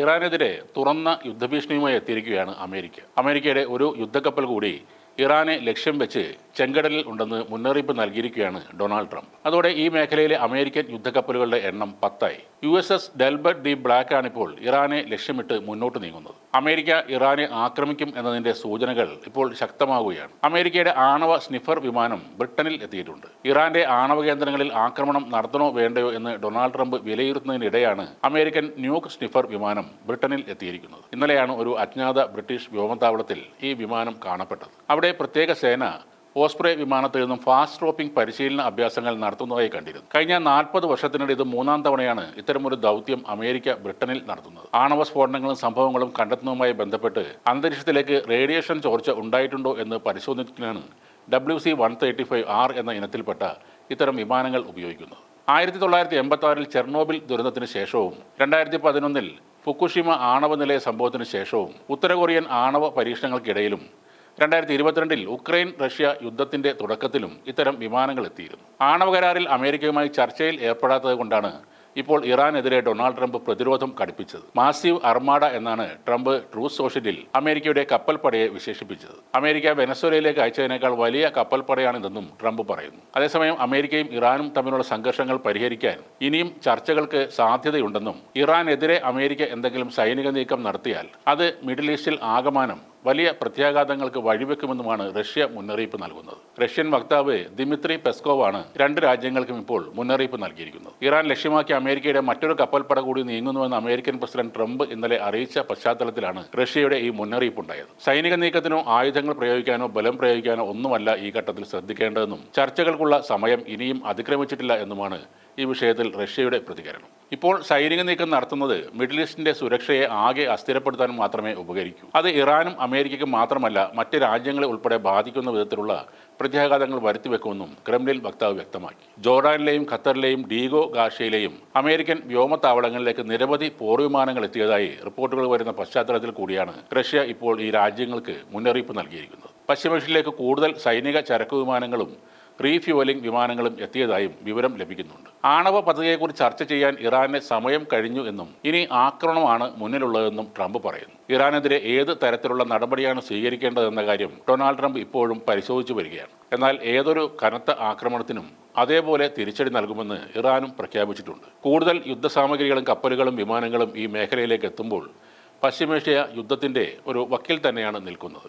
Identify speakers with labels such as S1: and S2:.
S1: ഇറാനെതിരെ തുറന്ന യുദ്ധഭീഷണിയുമായി എത്തിയിരിക്കുകയാണ് അമേരിക്ക. അമേരിക്കയുടെ ഒരു യുദ്ധക്കപ്പൽ കൂടി ഇറാനെ ലക്ഷ്യം വെച്ച് ചെങ്കടലിൽ ഉണ്ടെന്ന് മുന്നറിയിപ്പ് നൽകിയിരിക്കുകയാണ് ഡൊണാൾഡ് ട്രംപ്. അതോടെ ഈ മേഖലയിലെ അമേരിക്കൻ യുദ്ധക്കപ്പലുകളുടെ എണ്ണം പത്തായി. U S S Delbert D Black ആണിപ്പോൾ ഇറാനെ ലക്ഷ്യമിട്ട് മുന്നോട്ട് നീങ്ങുന്നത്. അമേരിക്ക ഇറാനെ ആക്രമിക്കും എന്നതിന്റെ സൂചനകൾ ഇപ്പോൾ ശക്തമാവുകയാണ്. അമേരിക്കയുടെ ആണവ സ്നിഫർ വിമാനം ബ്രിട്ടനിൽ എത്തിയിട്ടുണ്ട്. ഇറാന്റെ ആണവ കേന്ദ്രങ്ങളിൽ ആക്രമണം നടത്തണോ വേണ്ടയോ എന്ന് ഡൊണാൾഡ് ട്രംപ് വിലയിരുത്തുന്നതിനിടെയാണ് അമേരിക്കൻ ന്യൂക്ക് സ്നിഫർ വിമാനം ബ്രിട്ടനിൽ എത്തിയിരിക്കുന്നത്. ഇന്നലെയാണ് ഒരു അജ്ഞാത ബ്രിട്ടീഷ് വ്യോമതാവളത്തിൽ ഈ വിമാനം കാണപ്പെട്ടത്. അവിടെ പ്രത്യേക സേന ഓസ്പ്രേ വിമാനത്തിൽ നിന്നും ഫാസ്റ്റ് ഡ്രോപ്പിംഗ് പരിശീലന അഭ്യാസങ്ങൾ നടത്തുന്നതായി കണ്ടിരുന്നു. കഴിഞ്ഞ നാൽപ്പത് വർഷത്തിനിടെ ഇത് മൂന്നാം തവണയാണ് ഇത്തരമൊരു ദൗത്യം അമേരിക്ക ബ്രിട്ടനിൽ നടത്തുന്നത്. ആണവ സ്ഫോടനങ്ങളും സംഭവങ്ങളും കണ്ടെത്തുന്നതുമായി ബന്ധപ്പെട്ട് അന്തരീക്ഷത്തിലേക്ക് റേഡിയേഷൻ ചോർച്ച ഉണ്ടായിട്ടുണ്ടോ എന്ന് പരിശോധിക്കാനാണ് W C one thirty five R എന്ന ഇനത്തിൽപ്പെട്ട ഇത്തരം വിമാനങ്ങൾ ഉപയോഗിക്കുന്നത്. ആയിരത്തി തൊള്ളായിരത്തി എൺപത്തി ആറിൽ ചെർണോബിൽ ദുരന്തത്തിന് ശേഷവും രണ്ടായിരത്തി പതിനൊന്നിൽ ഫുക്കുഷിമ ആണവ നിലയ സംഭവത്തിന് ശേഷവും ഉത്തര കൊറിയൻ ആണവ പരീക്ഷണങ്ങൾക്കിടയിലും രണ്ടായിരത്തി ഇരുപത്തിരണ്ടിൽ ഉക്രൈൻ റഷ്യ യുദ്ധത്തിന്റെ തുടക്കത്തിലും ഇത്തരം വിമാനങ്ങൾ എത്തിയിരുന്നു. ആണവ കരാറിൽ അമേരിക്കയുമായി ചർച്ചയിൽ ഏർപ്പെടാത്തത് കൊണ്ടാണ് ഇപ്പോൾ ഇറാനെതിരെ ഡൊണാൾഡ് ട്രംപ് പ്രതിരോധം കടുപ്പിച്ചത്. മാസീവ് അർമാഡ എന്നാണ് ട്രംപ് ട്രൂസ് സോഷ്യലിൽ അമേരിക്കയുടെ കപ്പൽപ്പടയെ വിശേഷിപ്പിച്ചത്. അമേരിക്ക വെനസ്വലയിലേക്ക് അയച്ചതിനേക്കാൾ വലിയ കപ്പൽപ്പടയാണിതെന്നും ട്രംപ് പറയുന്നു. അതേസമയം അമേരിക്കയും ഇറാനും തമ്മിലുള്ള സംഘർഷങ്ങൾ പരിഹരിക്കാൻ ഇനിയും ചർച്ചകൾക്ക് സാധ്യതയുണ്ടെന്നും ഇറാനെതിരെ അമേരിക്ക എന്തെങ്കിലും സൈനിക നീക്കം നടത്തിയാൽ അത് മിഡിൽ ഈസ്റ്റിൽ ആകമാനം വലിയ പ്രത്യാഘാതങ്ങൾക്ക് വഴിവെക്കുമെന്നുമാണ് റഷ്യ മുന്നറിയിപ്പ് നൽകുന്നത്. റഷ്യൻ വക്താവ് ദിമിത്രി പെസ്കോവാണ് രണ്ട് രാജ്യങ്ങൾക്കും ഇപ്പോൾ മുന്നറിയിപ്പ് നൽകിയിരിക്കുന്നത്. ഇറാൻ ലക്ഷ്യമാക്കി അമേരിക്കയുടെ മറ്റൊരു കപ്പൽപ്പട കൂടി നീങ്ങുന്നുവെന്ന് അമേരിക്കൻ പ്രസിഡന്റ് ട്രംപ് ഇന്നലെ അറിയിച്ച പശ്ചാത്തലത്തിലാണ് റഷ്യയുടെ ഈ മുന്നറിയിപ്പ് ഉണ്ടായത് സൈനിക നീക്കത്തിനോ ആയുധങ്ങൾ പ്രയോഗിക്കാനോ ബലം പ്രയോഗിക്കാനോ ഒന്നുമല്ല ഈ ഘട്ടത്തിൽ ശ്രദ്ധിക്കേണ്ടതെന്നും ചർച്ചകൾക്കുള്ള സമയം ഇനിയും അതിക്രമിച്ചിട്ടില്ല എന്നുമാണ് ഈ വിഷയത്തിൽ റഷ്യയുടെ പ്രതികരണം. ഇപ്പോൾ സൈനിക നീക്കം നടത്തുന്നത് മിഡിൽ ഈസ്റ്റിന്റെ സുരക്ഷയെ ആകെ അസ്ഥിരപ്പെടുത്താൻ മാത്രമേ ഉപകരിക്കൂ. അത് ഇറാനും അമേരിക്കയ്ക്കും മാത്രമല്ല മറ്റ് രാജ്യങ്ങളെ ഉൾപ്പെടെ ബാധിക്കുന്ന വിധത്തിലുള്ള പ്രത്യാഘാതങ്ങൾ വരുത്തിവെക്കുമെന്നും ക്രെംലിൻ വക്താവ് വ്യക്തമാക്കി. ജോർഡാനിലെയും ഖത്തറിലെയും ഡീഗോ ഗാഷയിലെയും അമേരിക്കൻ വ്യോമത്താവളങ്ങളിലേക്ക് നിരവധി പോർവിമാനങ്ങൾ എത്തിയതായി റിപ്പോർട്ടുകൾ വരുന്ന പശ്ചാത്തലത്തിൽ കൂടിയാണ് റഷ്യ ഇപ്പോൾ ഈ രാജ്യങ്ങൾക്ക് മുന്നറിയിപ്പ് നൽകിയിരിക്കുന്നത്. പശ്ചിമേഷ്യയിലേക്ക് കൂടുതൽ സൈനിക ചരക്ക് വിമാനങ്ങളും റീഫ്യൂവലിംഗ് വിമാനങ്ങളും എത്തിയതായും വിവരം ലഭിക്കുന്നുണ്ട്. ആണവ പദ്ധതിയെക്കുറിച്ച് ചർച്ച ചെയ്യാൻ ഇറാന് സമയം കഴിഞ്ഞു എന്നും ഇനി ആക്രമണമാണ് മുന്നിലുള്ളതെന്നും ട്രംപ് പറയുന്നു. ഇറാനെതിരെ ഏത് തരത്തിലുള്ള നടപടിയാണ് സ്വീകരിക്കേണ്ടതെന്ന കാര്യം ഡൊണാൾഡ് ട്രംപ് ഇപ്പോഴും പരിശോധിച്ചു വരികയാണ്. എന്നാൽ ഏതൊരു കനത്ത ആക്രമണത്തിനും അതേപോലെ തിരിച്ചടി നൽകുമെന്ന് ഇറാനും പ്രഖ്യാപിച്ചിട്ടുണ്ട്. കൂടുതൽ യുദ്ധസാമഗ്രികളും കപ്പലുകളും വിമാനങ്ങളും ഈ മേഖലയിലേക്ക് എത്തുമ്പോൾ പശ്ചിമേഷ്യ യുദ്ധത്തിന്റെ ഒരു വക്കിൽ തന്നെയാണ് നിൽക്കുന്നത്.